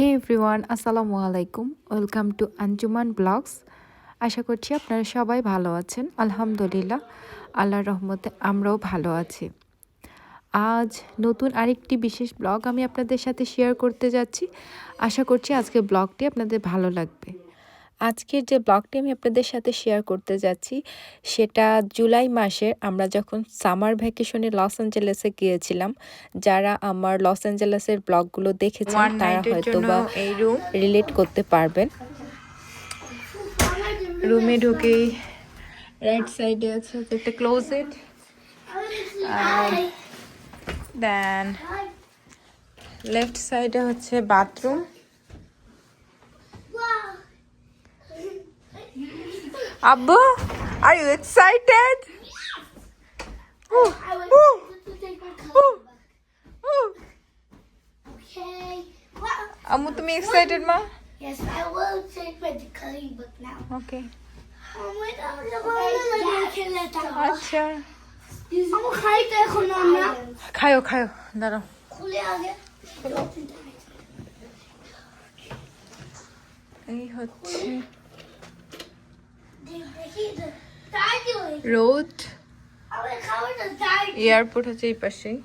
হে everyone আসসালামু আলাইকুম welcome to Anjuman blogs আশা করছি আপনারা সবাই ভালো আছেন। আলহামদুলিল্লাহ, আল্লাহর রহমতে আমরাও ভালো আছি। আজ নতুন আরেকটি বিশেষ ব্লগ আমি আপনাদের সাথে শেয়ার করতে যাচ্ছি। আশা করছি আজকে ব্লগটি আপনাদের ভালো লাগবে। আজকের যে ব্লগটি আমি আপনাদের সাথে শেয়ার করতে যাচ্ছি সেটা জুলাই মাসে আমরা যখন সামার ভ্যাকেশনে লস অ্যাঞ্জেলেসে গিয়েছিলাম যারা আমার লস অ্যাঞ্জেলেসের ব্লগগুলো দেখেছেন তারা হয়তো বা এই রুম রিলেট করতে পারবেন। রুমে ঢুকেই রাইট সাইডে আছে একটা ক্লোজেট দেন লেফট সাইডে হচ্ছে bathroom excited I want to take my color back. Okay. Well, আম্মু তুমি এক্সাইটেড মা yes, I will take my coloring book now. Oh that আচ্ছা খায়ো খায়ো দাঁড়াও খুলে আগে এই হচ্ছে রোড এয়ারপোর্ট হচ্ছে এই পাশেই.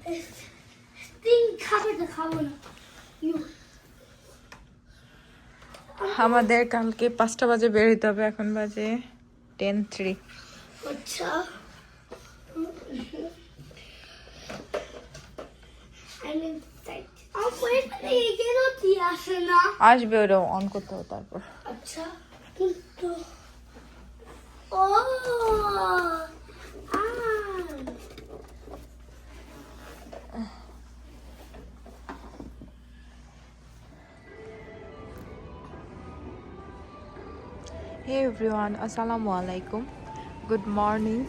আমাদের কালকে পাঁচটা বাজে বের হইতে হবে, এখন বাজে টেন থ্রি আসবে ওটা অন করতে হবে তারপর আচ্ছা। হে এভরিওয়ান আসসালামু আলাইকুম গুড মর্নিং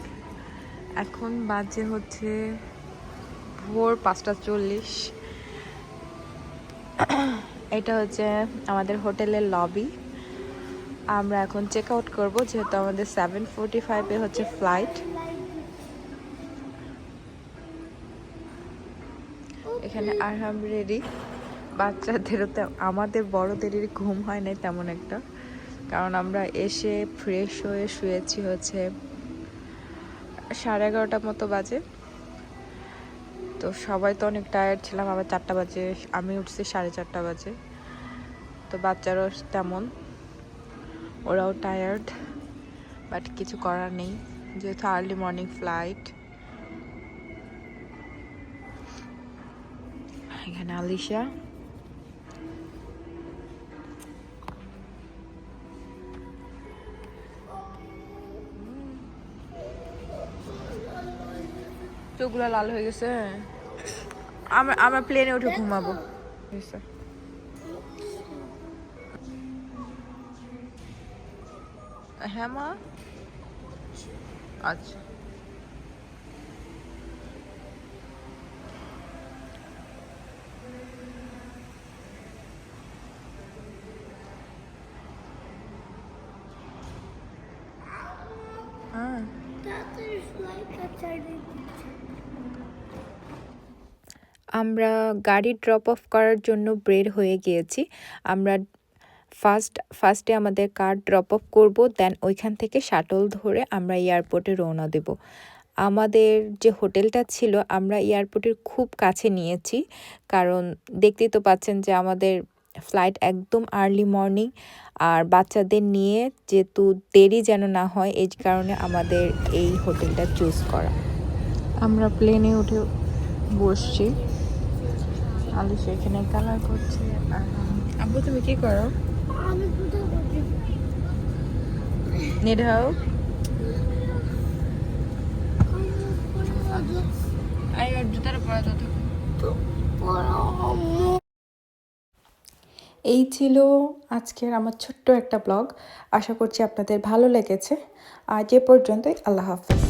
এখন বাজে হচ্ছে ভোর পাঁচটা চল্লিশ। এটা হচ্ছে আমাদের হোটেলের লবি আমরা এখন চেক আউট করব, যেহেতু আমাদের সেভেন ফোরটি ফাইভে হচ্ছে ফ্লাইট এখানে আরহাম রেডি বাচ্চাদেরও তে- আমাদের বড়দেরই ঘুম হয় নাই তেমন একটা। কারণ আমরা এসে ফ্রেশ হয়ে শুয়েছি হচ্ছে সাড়ে এগারোটা মতো বাজে। তো সবাই তো অনেক টায়ার্ড ছিলাম, আবার চারটা বাজে, আমি উঠছি সাড়ে চারটা বাজে। তো বাচ্চারাও তেমন, ওরাও টায়ার্ড বাট কিছু করার নেই। যেহেতু আর্লি মর্নিং ফ্লাইট এখানে আলিশা চোখগুলো লাল হয়ে গেছে আমরা আমরা প্লেনে উঠে ঘুমাবো। হ্যাঁ মা? আচ্ছা। আমরা গাড়ি ড্রপ অফ করার জন্য বের হয়ে গিয়েছি। আমরা ফার্স্ট ফার্স্টে আমাদের কার ড্রপ অফ করব দেন ওইখান থেকে শাটল ধরে আমরা এয়ারপোর্টে রওনা দেব। আমাদের যে হোটেলটা ছিল, আমরা এয়ারপোর্টের খুব কাছে নিয়েছি, কারণ দেখতেই তো পাচ্ছেন যে আমাদের ফ্লাইট একদম আর্লি মর্নিং আর বাচ্চাদের নিয়ে যেহেতু দেরি যেন না হয়, এই কারণে আমাদের এই হোটেলটা চুজ করা। আমরা প্লেনে উঠে বসছি। আলু সেখানে কালার করছে আর আব্বু, তুমি কি করো? নিড আই জুতার পরা তো এই ছিল আজকের আমার ছোট্ট একটা ব্লগ আশা করছি আপনাদের ভালো লেগেছে। আজ এ পর্যন্তই, আল্লাহ হাফিজ।